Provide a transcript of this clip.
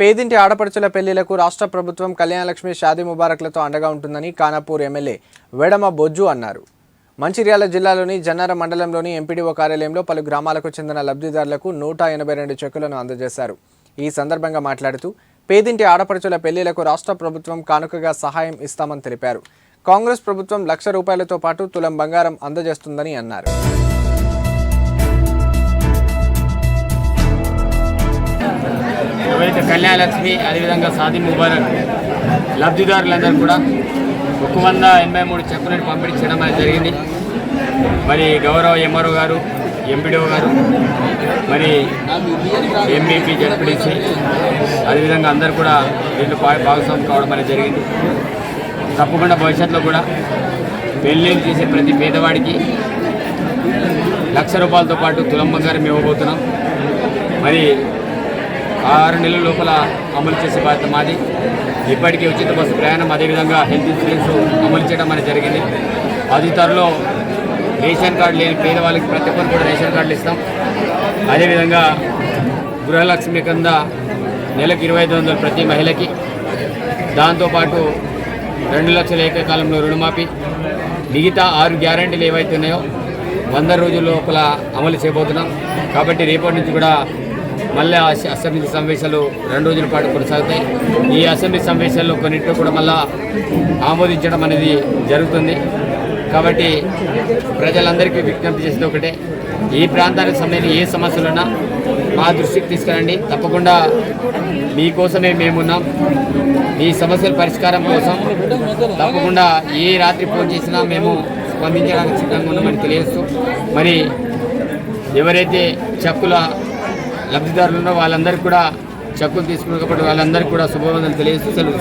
పేదింటి ఆడపడుచుల పెళ్ళిలకు రాష్ట్ర ప్రభుత్వం కళ్యాణలక్ష్మి షాదీ ముబారక్లతో అండగా ఉంటుందని కానాపూర్ ఎమ్మెల్యే వెడమ బొజ్జు అన్నారు. మంచిర్యాల జిల్లాలోని జన్నార మండలంలోని ఎంపీడీఓ కార్యాలయంలో పలు గ్రామాలకు చెందిన లబ్ధిదారులకు నూట ఎనభై రెండు చెక్కులను అందజేశారు. ఈ సందర్భంగా మాట్లాడుతూ పేదింటి ఆడపడుచుల పెళ్ళిలకు రాష్ట్ర ప్రభుత్వం కానుకగా సహాయం ఇస్తామని తెలిపారు. కాంగ్రెస్ ప్రభుత్వం లక్ష రూపాయలతో పాటు తులం బంగారం అందజేస్తుందని అన్నారు. ఎవరైతే కళ్యాణలక్ష్మి అదేవిధంగా సాది ముబారక్ లబ్ధిదారులందరూ కూడా ఒక వంద ఎనభై మూడు చెక్కులను పంపించడం అనేది జరిగింది. మరి గౌరవ ఎంఆర్ఓ గారు ఎంపీడీఓ గారు మరి ఎంబీపీ జడ్పీడీసీ అదేవిధంగా అందరూ కూడా దీంట్లో భాగస్వామి కావడం అనేది జరిగింది. తప్పకుండా భవిష్యత్తులో కూడా పెళ్ళి చేసే ప్రతి పేదవాడికి లక్ష రూపాయలతో పాటు తులం బంగారం ఇవ్వబోతున్నాం. మరి ఆరు నెలల లోపల అమలు చేసే బాధ్యత మాది. ఇప్పటికీ ఉచిత బస్సు ప్రయాణం అదేవిధంగా హెల్త్ ఇన్సూరెన్స్ అమలు చేయడం అనేది జరిగింది. అది త్వరలో రేషన్ కార్డు లేని పేదవాళ్ళకి ప్రతి ఒక్కరు కూడా రేషన్ కార్డులు ఇస్తాం. అదేవిధంగా గృహలక్ష్మి కింద నెలకు ఇరవై ఐదు వందలు ప్రతి మహిళకి. దాంతోపాటు రెండు లక్షల ఏకకాలంలో రుణమాఫీ. మిగతా ఆరు గ్యారంటీలు ఏవైతే ఉన్నాయో వంద రోజుల లోపల అమలు చేయబోతున్నాం. కాబట్టి రేపటి నుంచి కూడా మళ్ళీ ఆ అసెంబ్లీ సమావేశాలు రెండు రోజుల పాటు కొనసాగుతాయి. ఈ అసెంబ్లీ సమావేశాల్లో కొన్నింటిలో కూడా మళ్ళా ఆమోదించడం అనేది జరుగుతుంది. కాబట్టి ప్రజలందరికీ విజ్ఞప్తి చేసేది ఒకటే. ఈ ప్రాంతానికి సంబంధించిన ఏ సమస్యలున్నా మా దృష్టికి తీసుకురండి. తప్పకుండా మీకోసమే మేమున్నాం. మీ సమస్యల పరిష్కారం కోసం తప్పకుండా ఏ రాత్రి ఫోన్ చేసినా మేము స్పందించడానికి సిద్ధంగా ఉన్నామని తెలియజేస్తూ మరి ఎవరైతే చెక్కుల లబ్ధిదారులు వాళ్ళందరికీ కూడా చెక్కులు తీసుకున్న వాళ్ళందరికీ కూడా శుభవందనలు తెలియజేస్తూ సెలవు